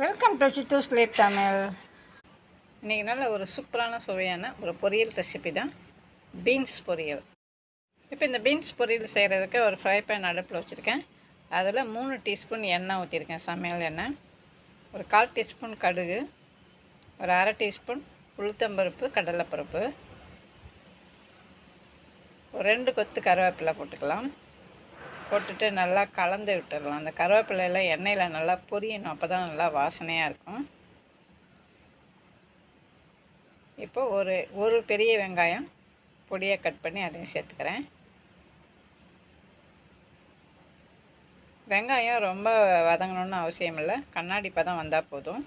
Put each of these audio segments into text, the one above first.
Welcome to Siddhu sleep Tamil இன்றைக்கி நல்ல ஒரு சூப்பரான சுவையான ஒரு பொரியல் ரெசிபி தான். பீன்ஸ் பொரியல். இப்போ இந்த பீன்ஸ் பொரியல் செய்கிறதுக்கு ஒரு ஃப்ரை பேன் அடுப்பில் வச்சுருக்கேன். அதில் மூணு டீஸ்பூன் எண்ணெய் ஊற்றிருக்கேன் சமையல் எண்ணெய். ஒரு கால் டீஸ்பூன் கடுகு. ஒரு அரை டீஸ்பூன் உளுத்தம்பருப்பு கடலைப்பருப்பு. ஒரு ரெண்டு கொத்து கருவேப்பிலை போட்டுக்கலாம். போட்டுட்டு நல்லா கலந்து விட்டுடலாம் அந்த கருவேப்பிலையெல்லாம் எண்ணெயில் நல்லா பொரியணும். அப்போ தான் நல்லா வாசனையாக இருக்கும். இப்போ ஒரு ஒரு பெரிய வெங்காயம் பொடியை கட் பண்ணி அதையும் சேர்த்துக்கிறேன். வெங்காயம் ரொம்ப வதங்கணும்னு அவசியம் இல்லை. கண்ணாடி பதம் வந்தால் போதும்.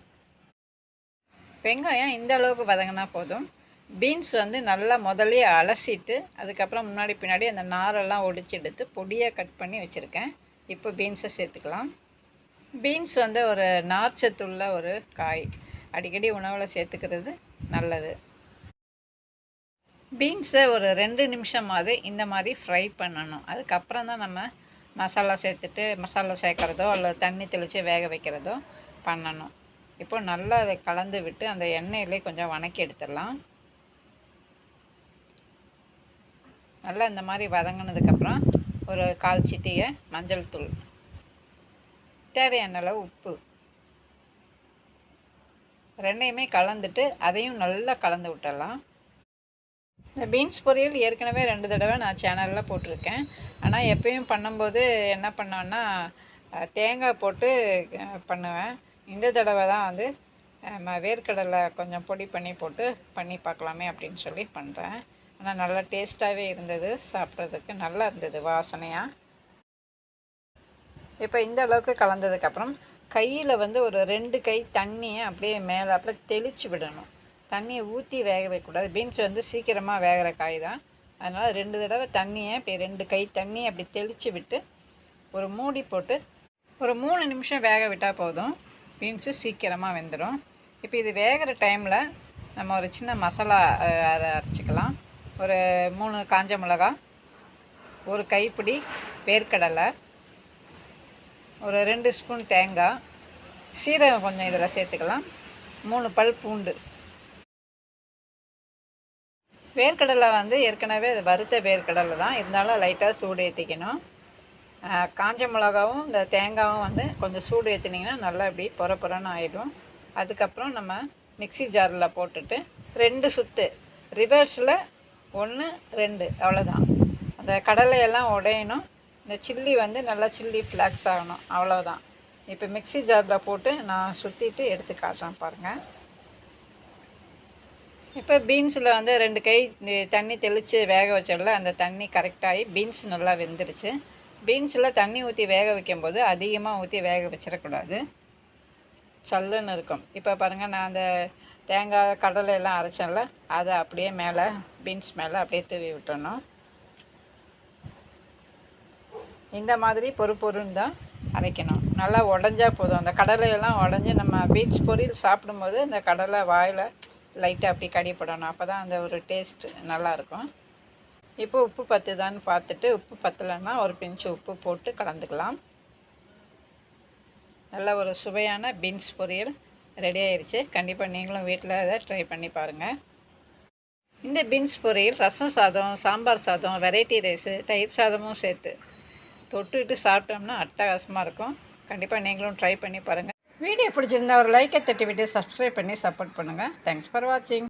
வெங்காயம் இந்த அளவுக்கு வதங்கினா போதும். பீன்ஸ் வந்து நல்லா முதலே அலசிட்டு அதுக்கப்புறம் முன்னாடி பின்னாடி அந்த நாரெல்லாம் ஒடிச்சு எடுத்து பொடியாக கட் பண்ணி வச்சுருக்கேன். இப்போ பீன்ஸை சேர்த்துக்கலாம். பீன்ஸ் வந்து ஒரு நார்ச்சத்துள்ள ஒரு காய். அடிக்கடி உணவில் சேர்த்துக்கிறது நல்லது. பீன்ஸை ஒரு ரெண்டு நிமிஷமாவது இந்த மாதிரி ஃப்ரை பண்ணணும். அதுக்கப்புறம் தான் நம்ம மசாலா சேர்த்துட்டு மசாலா சேர்க்குறதோ அல்லது தண்ணி தெளித்து வேக வைக்கிறதோ பண்ணணும். இப்போ நல்லா அதை கலந்து விட்டு அந்த எண்ணெயிலே கொஞ்சம் வணக்கி எடுத்துடலாம். நல்லா இந்த மாதிரி வதங்கினதுக்கப்புறம் ஒரு கால் சிட்டியை மஞ்சள் தூள். தேவையான அளவு உப்பு. ரெண்டையுமே கலந்துட்டு அதையும் நல்லா கலந்து விட்டுடலாம். இந்த பீன்ஸ் பொரியல் ஏற்கனவே ரெண்டு தடவை நான் சேனலில் போட்டிருக்கேன். ஆனால் எப்பயும் பண்ணும்போது என்ன பண்ணோன்னா தேங்காய் போட்டு பண்ணுவேன். இந்த தடவை தான் வந்து வேர்க்கடலை கொஞ்சம் பொடி பண்ணி போட்டு பண்ணி பார்க்கலாமே அப்படின்னு சொல்லி பண்ணுறேன் ஆனால் நல்லா டேஸ்ட்டாகவே இருந்தது. சாப்பிட்றதுக்கு நல்லா இருந்தது வாசனையாக இப்போ இந்த அளவுக்கு கலந்ததுக்கப்புறம் கையில் வந்து ஒரு ரெண்டு கை தண்ணியை அப்படியே மேலே அப்படியே தெளித்து விடணும். தண்ணியை ஊற்றி வேக வைக்கக்கூடாது. பீன்ஸ் வந்து சீக்கிரமாக வேகிற காய் தான். அதனால் ரெண்டு தடவை தண்ணியை இப்போ ரெண்டு கை தண்ணியை அப்படி தெளித்து விட்டு ஒரு மூடி போட்டு ஒரு மூணு நிமிஷம் வேக விட்டால் போதும். பீன்ஸு சீக்கிரமாக வெந்துடும் இப்போ இது வேகிற டைமில் நம்ம ஒரு சின்ன மசாலா அரைச்சிக்கலாம். ஒரு மூணு காஞ்ச மிளகா ஒரு கைப்பிடி வேர்க்கடலை ஒரு ரெண்டு ஸ்பூன் தேங்காய் சீரகம் கொஞ்சம் இதில் சேர்த்துக்கலாம். மூணு பல் பூண்டு. வேர்க்கடலை வந்து ஏற்கனவே வறுத்த வேர்க்கடலை தான். இருந்தாலும் லைட்டாக சூடு ஏற்றிக்கணும் காஞ்ச மிளகாவும் இந்த தேங்காயும் வந்து கொஞ்சம் சூடு ஏற்றினீங்கன்னா நல்லா இப்படி பொற பொறன்னு ஆகிடும் அதுக்கப்புறம் நம்ம மிக்சி ஜாரில் போட்டுட்டு ரெண்டு சுற்று ரிவர்ஸில் ஒன்று ரெண்டு அவ்வளோதான் அந்த கடலையெல்லாம் உடையணும். இந்த சில்லி வந்து நல்லா சில்லி ஃப்ளாக்ஸ் ஆகணும் அவ்வளோதான் இப்போ மிக்சி ஜாரில் போட்டு நான் சுற்றிட்டு எடுத்து காட்டுறேன் பாருங்கள் இப்போ பீன்ஸில் வந்து ரெண்டு கை தண்ணி தெளித்து வேக வச்சதில் அந்த தண்ணி கரெக்டாகி பீன்ஸ் நல்லா வெந்துருச்சு. பீன்ஸில் தண்ணி ஊற்றி வேக வைக்கும்போது அதிகமாக ஊற்றி வேக வச்சிடக்கூடாது. சல்லுன்னு இருக்கும். இப்போ பாருங்கள் நான் அந்த தேங்காய் கடலை எல்லாம் அரைச்சோம்ல அதை அப்படியே மேலே பீன்ஸ் மேலே அப்படியே தூவி விட்டணும் இந்த மாதிரி பொறு பொருன்னு தான் அரைக்கணும். நல்லா உடஞ்சா போதும். அந்த கடலையெல்லாம் உடஞ்சி நம்ம பீன்ஸ் பொரியல் சாப்பிடும்போது இந்த கடலை வாயில் லைட்டாக அப்படி கடிப்படணும் அப்போ தான் அந்த ஒரு டேஸ்ட் நல்லாயிருக்கும் இப்போ உப்பு பத்துதான்னு பார்த்துட்டு உப்பு பத்தலைன்னா ஒரு பிஞ்சு உப்பு போட்டு கலந்துக்கலாம். நல்ல ஒரு சுவையான பீன்ஸ் பொரியல். ரெடி ஆயிடுச்சு கண்டிப்பாக நீங்களும் வீட்டில் அதை ட்ரை பண்ணி பாருங்கள் இந்த பீன்ஸ் பொரியல் ரசம் சாதம் சாம்பார் சாதம் வெரைட்டி ரைஸு தயிர் சாதமும் சேர்த்து தொட்டுட்டு சாப்பிட்டோம்னா அட்டகாசமாக இருக்கும். கண்டிப்பாக நீங்களும் ட்ரை பண்ணி பாருங்கள் வீடியோ பிடிச்சிருந்தா ஒரு லைக்கை தட்டி விட்டு சப்ஸ்கிரைப் பண்ணி சப்போர்ட் பண்ணுங்கள் தேங்க்ஸ் ஃபார் வாட்சிங்